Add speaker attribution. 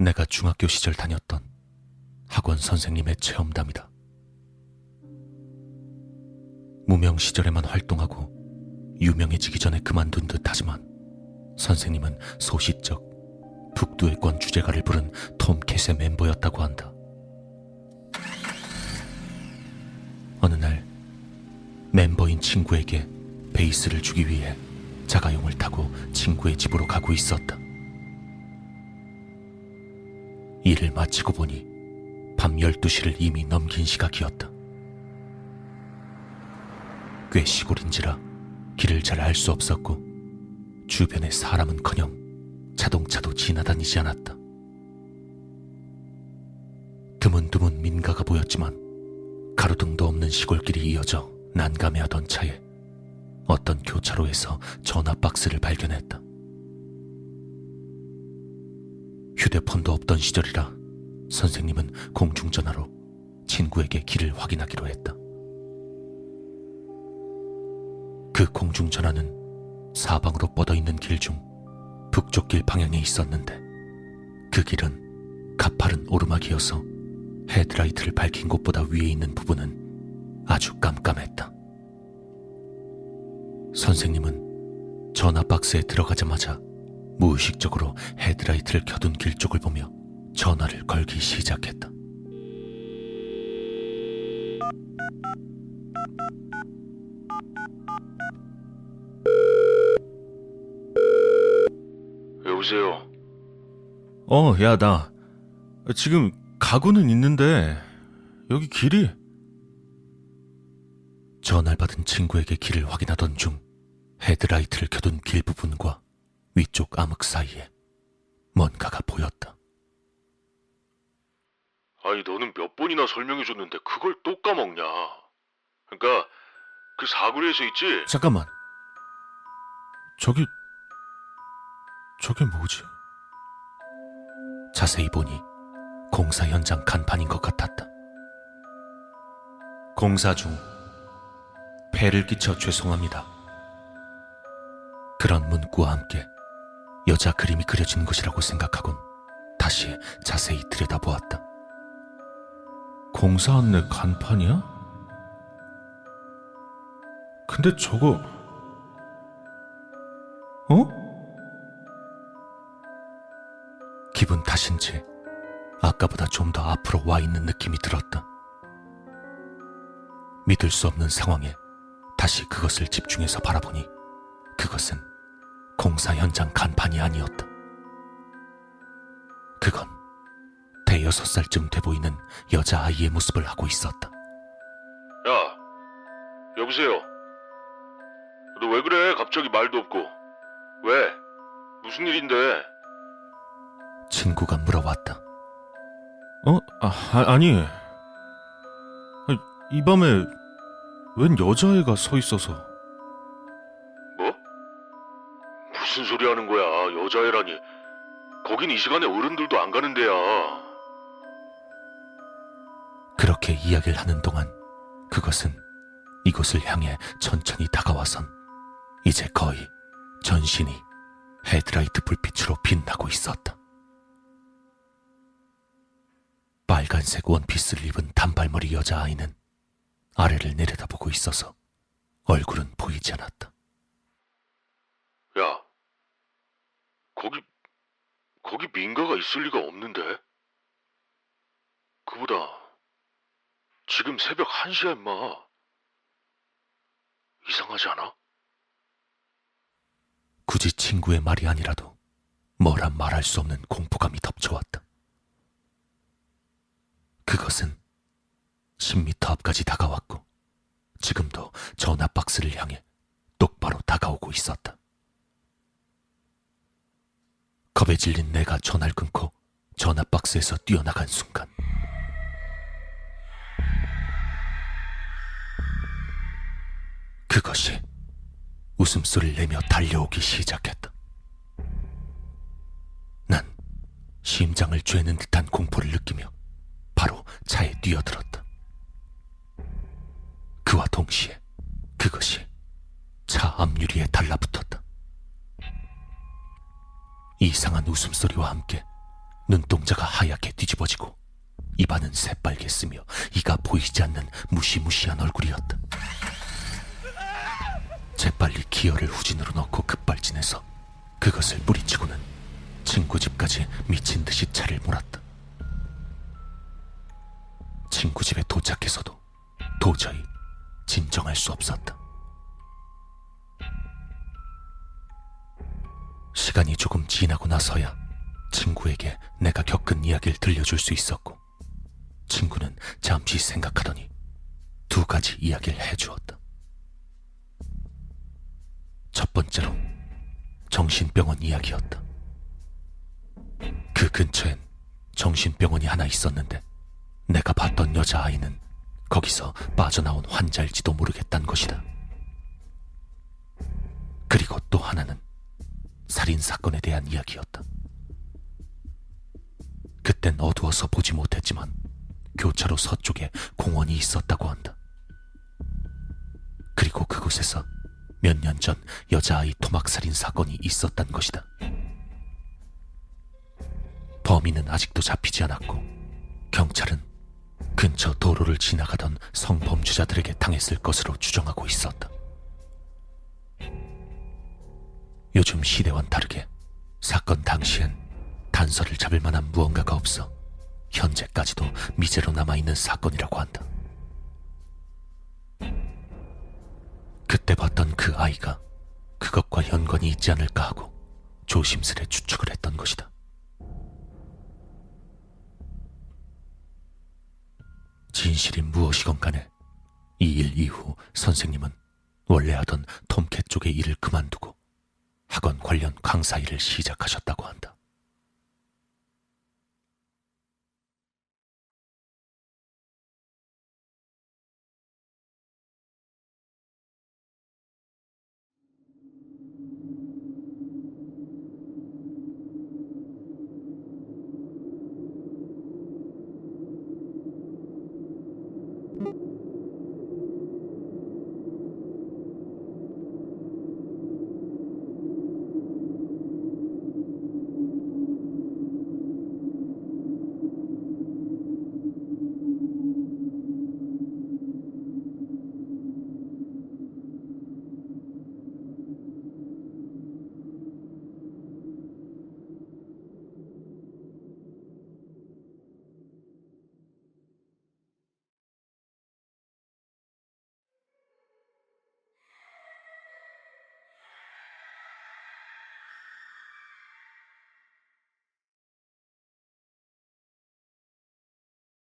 Speaker 1: 내가 중학교 시절 다녔던 학원 선생님의 체험담이다. 무명 시절에만 활동하고 유명해지기 전에 그만둔 듯 하지만 선생님은 소시적 북두의권 주제가를 부른 톰캣의 멤버였다고 한다. 어느 날 멤버인 친구에게 베이스를 주기 위해 자가용을 타고 친구의 집으로 가고 있었다. 일을 마치고 보니 밤 12시를 이미 넘긴 시각이었다. 꽤 시골인지라 길을 잘 알 수 없었고 주변에 사람은커녕 자동차도 지나다니지 않았다. 드문드문 민가가 보였지만 가로등도 없는 시골길이 이어져 난감해하던 차에 어떤 교차로에서 전화 박스를 발견했다. 휴대폰도 없던 시절이라 선생님은 공중전화로 친구에게 길을 확인하기로 했다. 그 공중전화는 사방으로 뻗어 있는 길 중 북쪽 길 방향에 있었는데 그 길은 가파른 오르막이어서 헤드라이트를 밝힌 곳보다 위에 있는 부분은 아주 깜깜했다. 선생님은 전화 박스에 들어가자마자 무의식적으로 헤드라이트를 켜둔 길 쪽을 보며 전화를 걸기 시작했다.
Speaker 2: 여보세요.
Speaker 1: 어, 야, 나 지금 가고는 있는데 여기 길이 전화를 받은 친구에게 길을 확인하던 중 헤드라이트를 켜둔 길 부분과 위쪽 암흑 사이에 뭔가가 보였다.
Speaker 2: 아니 너는 몇 번이나 설명해줬는데 그걸 또 까먹냐? 그러니까 그 사거리에서 있지?
Speaker 1: 잠깐만. 저기 저게 뭐지? 자세히 보니 공사 현장 간판인 것 같았다. 공사 중 폐를 끼쳐 죄송합니다. 그런 문구와 함께 여자 그림이 그려진 곳이라고 생각하곤 다시 자세히 들여다보았다. 공사 안내 간판이야? 근데 저거 어? 기분 탓인지 아까보다 좀 더 앞으로 와 있는 느낌이 들었다. 믿을 수 없는 상황에 다시 그것을 집중해서 바라보니 그것은 공사 현장 간판이 아니었다. 그건 대여섯 살쯤 돼 보이는 여자아이의 모습을 하고 있었다.
Speaker 2: 야, 여보세요. 너 왜 그래? 갑자기 말도 없고. 왜? 무슨 일인데?
Speaker 1: 친구가 물어왔다. 어? 아, 아니. 이 밤에 웬 여자애가 서 있어서.
Speaker 2: 무슨 소리 하는 거야? 여자애라니. 거긴 이 시간에 어른들도 안 가는 데야.
Speaker 1: 그렇게 이야기를 하는 동안 그것은 이곳을 향해 천천히 다가와선 이제 거의 전신이 헤드라이트 불빛으로 빛나고 있었다. 빨간색 원피스를 입은 단발머리 여자아이는 아래를 내려다보고 있어서 얼굴은 보이지 않았다.
Speaker 2: 야, 거기, 거기 민가가 있을 리가 없는데? 그보다, 지금 새벽 1시야, 임마. 이상하지 않아?
Speaker 1: 굳이 친구의 말이 아니라도 뭐라 말할 수 없는 공포감이 덮쳐왔다. 그것은 10미터 앞까지 다가왔고 지금도 전화 박스를 향해 똑바로 다가오고 있었다. 겁에 질린 내가 전화를 끊고 전화 박스에서 뛰어나간 순간 그것이 웃음소리를 내며 달려오기 시작했다. 난 심장을 죄는 듯한 공포를 느끼며 바로 차에 뛰어들었다. 그와 동시에 그것이 차 앞유리에 달라붙었다. 이상한 웃음소리와 함께 눈동자가 하얗게 뒤집어지고 입안은 새빨개 쓰며 이가 보이지 않는 무시무시한 얼굴이었다. 재빨리 기어를 후진으로 넣고 급발진해서 그것을 뿌리치고는 친구 집까지 미친 듯이 차를 몰았다. 친구 집에 도착해서도 도저히 진정할 수 없었다. 시간이 조금 지나고 나서야 친구에게 내가 겪은 이야기를 들려줄 수 있었고, 친구는 잠시 생각하더니 두 가지 이야기를 해주었다. 첫 번째로 정신병원 이야기였다. 그 근처엔 정신병원이 하나 있었는데 내가 봤던 여자아이는 거기서 빠져나온 환자일지도 모르겠단 것이다. 그리고 또 하나는 살인 사건에 대한 이야기였다. 그땐 어두워서 보지 못했지만 교차로 서쪽에 공원이 있었다고 한다. 그리고 그곳에서 몇 년 전 여자아이 토막살인 사건이 있었단 것이다. 범인은 아직도 잡히지 않았고 경찰은 근처 도로를 지나가던 성범죄자들에게 당했을 것으로 추정하고 있었다. 요즘 시대와는 다르게 사건 당시엔 단서를 잡을 만한 무언가가 없어 현재까지도 미제로 남아있는 사건이라고 한다. 그때 봤던 그 아이가 그것과 연관이 있지 않을까 하고 조심스레 추측을 했던 것이다. 진실이 무엇이건 간에 이 일 이후 선생님은 원래 하던 톰캣 쪽의 일을 그만두고 학원 관련 강사 일을 시작하셨다고 한다. 음.